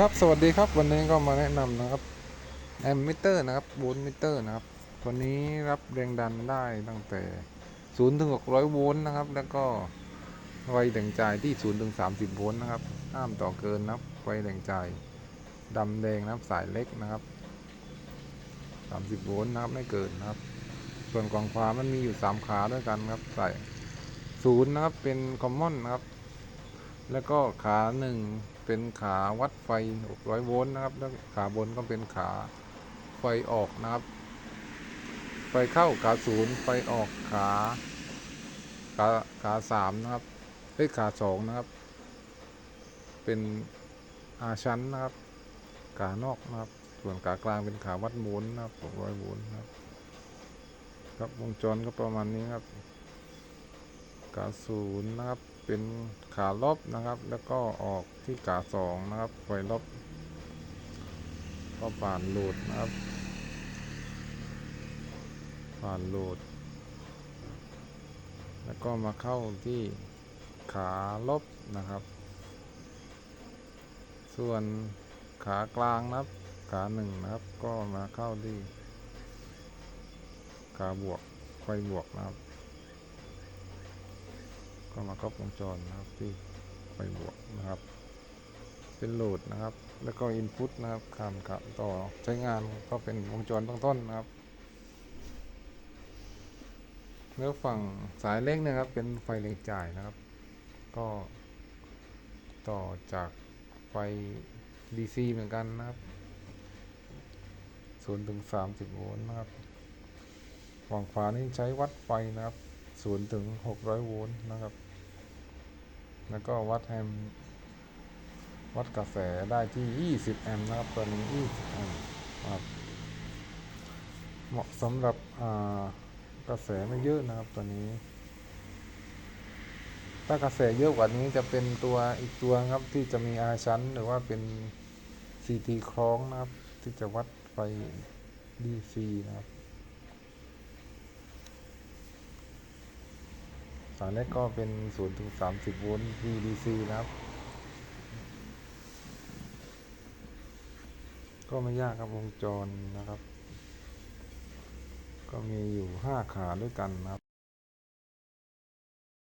ครับสวัสดีครับวันนี้ก็มาแนะนำนะครับแอมมิเตอร์นะครับโวลต์มิเตอร์นะครับตัวนี้รับแรงดันได้ตั้งแต่0ถึง600โวลต์นะครับ แล้วก็ไฟแหล่งจ่ายที่0ถึง30โวลต์นะครับห้ามต่อเกินนะครับไฟแหล่งจ่ายดำแดงนะครับสายเล็กนะครับ 30โวลต์นะครับไม่เกินนะครับ ส่วนกล่องความมันมีอยู่ 3 ขาด้วยกันครับใส่ศูนย์นะครับเป็นคอมมอนนะครับแล้วก็ขาหนึ่ง เป็นขาวัดไฟ 600 โวลต์นะครับ แล้วขาบนก็เป็นขาไฟออกนะครับ ไฟเข้าขาศูนย์ไฟออกขาขาขาสามนะครับเอ้ยขาสองนะครับ เป็นอาชั้นนะครับ ขานอกนะครับ ส่วนขากลางเป็นขาวัดโวลต์นะครับ 600 โวลต์นะครับ ครับวงจรก็ประมาณนี้ครับ ขาศูนย์นะครับ เป็นขาลบนะครับ แล้วก็ออกที่ขาสองนะครับไฟลบ ก็ผ่านโหลดนะครับ ผ่านโหลด แล้วก็มาเข้าที่ขาลบนะครับ ส่วนขากลางนะครับ ขาหนึ่งนะครับ ก็มาเข้าที่ขาบวกไฟบวกนะครับ ก็มาครบวงจรนะครับที่ไฟบวกนะครับ เป็นโหลดนะครับ แล้วก็อินพุตนะครับคำกับต่อใช้งานก็เป็นวงจรเบื้องต้นนะครับแล้วฝั่งสายเล็กนะครับ เป็นไฟเล็กจ่ายนะครับ ก็ต่อจากไฟ DC เหมือนกันนะครับ0ถึง30 โวลต์นะครับฝั่งขวานี่ใช้วัดไฟนะครับ0ถึง 600 โวลต์นะครับ แล้วก็วัดแฮมวัดกระแสได้ที่ 20 แอมป์นะครับตัวนี้ 20 แอมป์ครับเหมาะสำหรับกระแสไม่เยอะนะครับตัวนี้ ถ้ากระแสเยอะกว่านี้จะเป็นตัวอีกตัวครับที่จะมีอาชั้นหรือว่าเป็น CT คล้องนะครับ ที่จะวัดไฟ DC นะครับ สายแรกก็เป็น0ถึง30โวลต์ VDC นะครับ ก็ไม่ยากครับวงจรนะครับ ก็มีอยู่5ขาด้วยกันนะครับ